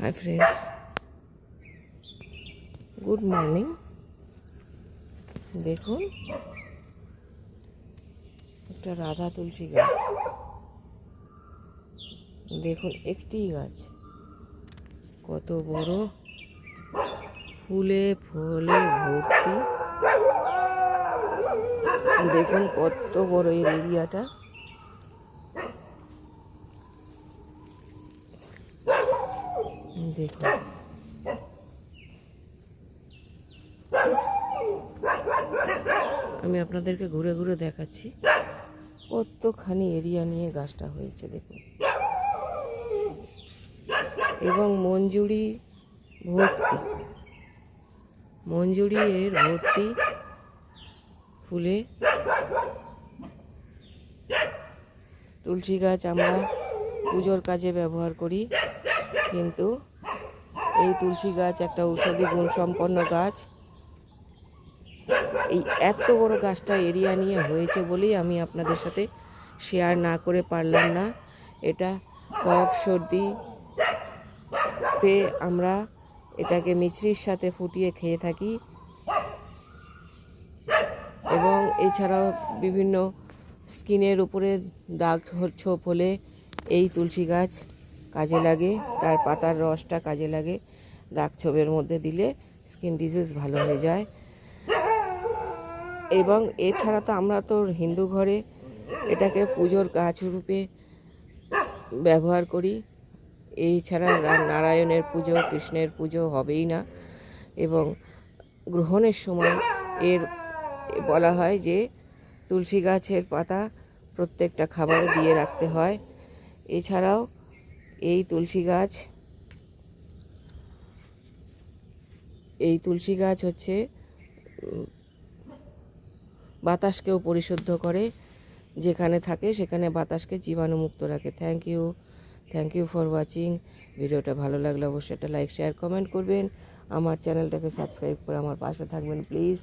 Hi friends good morning দেখুন, একটা রাধা তুলসী গাছ। দেখুন, একটি গাছ। কত বড়। ফুলে ফলে ভর্তি। দেখুন, কত বড় এই এরিয়াটা। দেখুন আমি আপনাদেরকে ঘুরে ঘুরে দেখাচ্ছি। কতখানি এরিয়া নিয়ে গাছটা হয়েছে, দেখুন। এবং মঞ্জুরি ভর্তি। মঞ্জুরি এর ভর্তি ফুলে তুলসী গাছ আমরা পুজোর কাজে ব্যবহার করি, কিন্তু এই তুলসী গাছ একটা ঔষধি গুণসম্পন্ন গাছ। এই এত বড় গাছটা এরিয়া নিয়ে হয়েছে বলেই আমি আপনাদের সাথে শেয়ার না করে পারলাম না। এটা কফ সর্দি তে আমরা এটাকে মিছরির সাথে ফুটিয়ে খেয়ে থাকি। এবং এছাড়াও বিভিন্ন স্কিনের উপরে দাগ ছোপ হলে এই তুলসী গাছ কাজে লাগে, তার পাতার রসটা কাজে লাগে। দাগ ছোপের মধ্যে দিলে স্কিন ডিজিজ ভালো হয়ে যায়। এবং এছাড়া তো আমরা তো হিন্দু ঘরে এটাকে পুজোর গাছ রূপে ব্যবহার করি। এই ছাড়া নারায়ণের পুজো, কৃষ্ণের পুজো হবেই না। এবং গ্রহণের সময় এর বলা হয় যে তুলসী গাছের পাতা প্রত্যেকটা খাবারে দিয়ে রাখতে হয়। এছাড়াও এই তুলসী গাছ, এই তুলসী গাছ হচ্ছে বাতাসকেও পরিশুদ্ধ করে, যেখানে থাকে সেখানে বাতাসকে জীবাণুমুক্ত রাখে। Thank you thank you for watching ভিডিওটা ভালো লাগলে অবশ্যই একটা লাইক শেয়ার কমেন্ট করবেন। আমার চ্যানেলটাকে সাবস্ক্রাইব করে আমার পাশে থাকবেন প্লিজ